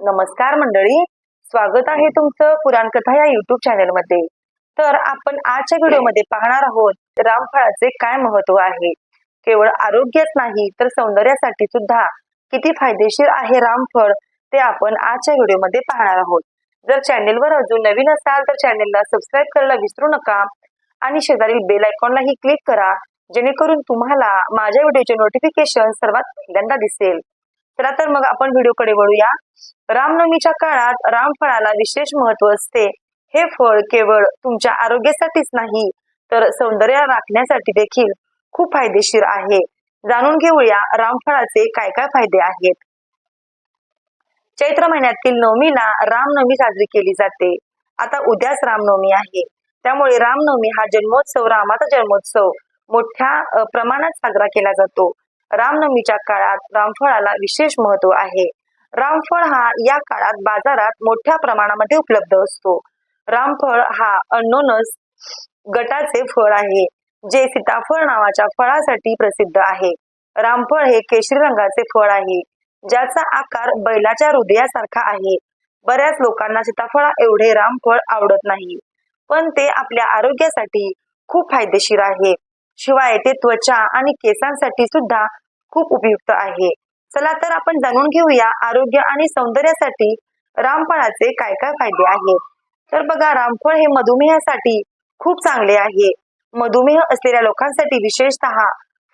नमस्कार मंडळी. स्वागत आहे तुमचं पुराण कथा या युट्यूब चॅनलमध्ये. तर आपण आजच्या व्हिडिओमध्ये पाहणार आहोत रामफळाचे काय महत्त्व आहे? केवळ आरोग्यच नाही तर सौंदर्यासाठी सुद्धा किती फायदेशीर आहे रामफळ? ते आपण आजच्या व्हिडिओमध्ये पाहणार आहोत. जर चॅनेलवर अजून नवीन असाल तर चॅनेलला सबस्क्राईब करायला विसरू नका. आणि शेजारील बेल आयकॉनलाही क्लिक करा जेणेकरून तुम्हाला माझ्या व्हिडिओचे नोटिफिकेशन सर्वात पहिल्यांदा दिसेल. चला तर मग आपण व्हिडिओकडे वळूया. रामनवमीच्या काळात रामफळाला विशेष महत्त्व असते. हे फळ केवळ तुमच्या आरोग्यासाठीच नाही तर सौंदर्य राखण्यासाठी देखील खूप फायदेशीर आहे. जाणून घेऊया रामफळाचे काय काय फायदे आहेत. चैत्र महिन्यातील नवमीला रामनवमी साजरी केली जाते. आता उद्याच रामनवमी आहे. त्यामुळे रामनवमी हा जन्मोत्सव रामाचा जन्मोत्सव मोठ्या प्रमाणात साजरा केला जातो. रामनवमीच्या काळात रामफळाला विशेष महत्त्व आहे. रामफळ हा या काळात बाजारात मोठ्या प्रमाणामध्ये उपलब्ध असतो. रामफळ हा अनोनस गटाचे फळ आहे जे सीताफळ नावाच्या फळासाठी प्रसिद्ध आहे. रामफळ हे केशरी रंगाचे फळ आहे ज्याचा आकार बैलाच्या हृदयासारखा आहे. बऱ्याच लोकांना सीताफळा एवढे रामफळ आवडत नाही पण ते आपल्या आरोग्यासाठी खूप फायदेशीर आहे. शिवाय ते त्वचा आणि केसांसाठी सुद्धा खूप उपयुक्त आहे. चला तर आपण जाणून घेऊया आरोग्य आणि सौंदर्यासाठी रामफळाचे काय काय फायदे आहेत. तर बघा रामफळ हे मधुमेहासाठी खूप चांगले आहे. मधुमेह असलेल्या लोकांसाठी विशेषतः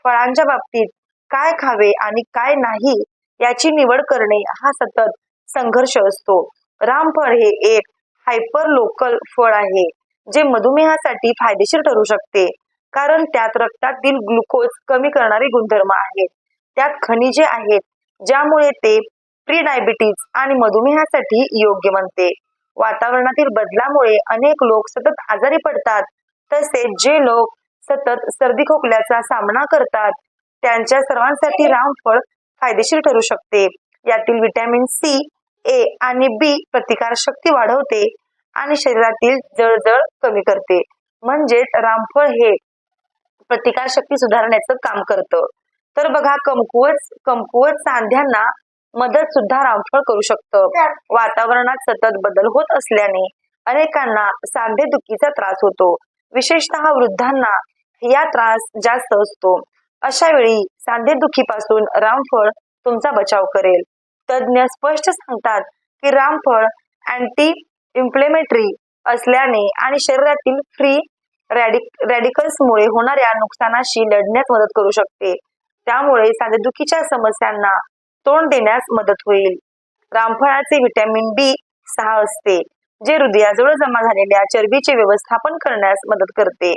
फळांच्या बाबतीत काय खावे आणि काय नाही याची निवड करणे हा सतत संघर्ष असतो. रामफळ हे एक हायपर लोकल फळ आहे जे मधुमेहासाठी फायदेशीर ठरू शकते कारण त्यात रक्तातील ग्लुकोज कमी करणारे गुणधर्म आहेत. त्यात खनिजे आहेत ज्यामुळे ते प्री डायबिटीज आणि मधुमेहासाठी योग्य बनते. वातावरणातील बदलामुळे अनेक लोक सतत आजारी पडतात. तसेच जे लोक सतत सर्दी खोकल्याचा सामना करतात त्यांच्या सर्वांसाठी रामफळ फायदेशीर ठरू शकते. यातील विटॅमिन सी ए आणि बी प्रतिकार शक्ती वाढवते आणि शरीरातील जळजळ कमी करते. म्हणजेच रामफळ हे प्रतिकार शक्ती सुधारण्याचं काम करतं. तर बघा कमकुवत कमकुवत सांध्यांना मदत सुद्धा रामफळ करू शकतं. वातावरणात सतत बदल होत असल्याने अनेकांना सांधेदुखीचा त्रास होतो. विशेषतः वृद्धांना या त्रास जास्त असतो. अशा वेळी सांधेदुखीपासून रामफळ तुमचा बचाव करेल. तज्ज्ञ स्पष्ट सांगतात की रामफळ अँटी इन्फ्लेमेटरी असल्याने आणि शरीरातील फ्री रॅडिकल्समुळे होणाऱ्या नुकसानाशी लढण्यास मदत करू शकते. त्यामुळे सांधेदुखीच्या समस्यांना तोंड देण्यास मदत होईल. रामफळाचे व्हिटॅमिन बी सहा असते जे हृदयाजवळ जमा झालेल्या चरबीचे व्यवस्थापन करण्यास मदत करते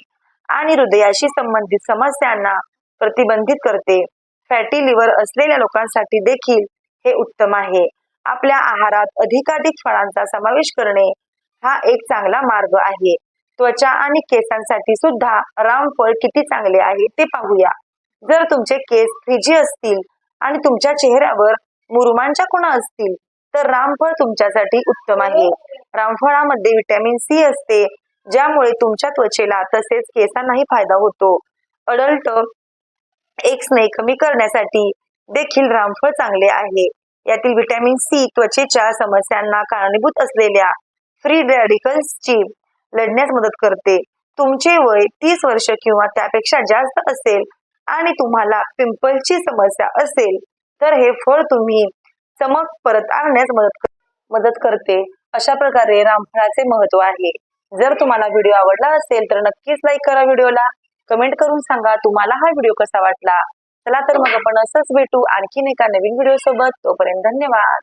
आणि हृदयाशी संबंधित समस्यांना प्रतिबंधित करते. फॅटी लिव्हर असलेल्या लोकांसाठी देखील हे उत्तम आहे. आपल्या आहारात अधिकाधिक फळांचा समावेश करणे हा एक चांगला मार्ग आहे. त्वचा आणि केसांसाठी सुद्धा रामफळ किती चांगले आहे ते पाहूया. जर तुमचे केस फ्रिजी असतील आणि तुमच्या चेहऱ्यावर मुरुमांच्या खुणा असतील तर रामफळ तुमच्यासाठी उत्तम आहे. रामफळामध्ये व्हिटॅमिन सी असते ज्यामुळे तुमच्या त्वचेला तसेच केसांनाही फायदा होतो. अडल्ट एक्सने कमी करण्यासाठी देखील रामफळ चांगले आहे. यातील व्हिटॅमिन सी त्वचेच्या समस्यांना कारणीभूत असलेल्या फ्री रॅडिकल्सची लढण्यास मदत करते. तुमचे वय तीस वर्ष किंवा त्यापेक्षा जास्त असेल आणि तुम्हाला पिंपलची समस्या असेल तर हे फळ तुम्ही चमक परत आणण्यास मदत मदत करते. अशा प्रकारे रामफळाचे महत्त्व आहे. जर तुम्हाला व्हिडिओ आवडला असेल तर नक्कीच लाईक करा व्हिडिओला. कमेंट करून सांगा तुम्हाला हा व्हिडिओ कसा वाटला. चला तर मग आपण असंच भेटू आणखीन एका नवीन व्हिडिओ सोबत तोपर्यंत धन्यवाद.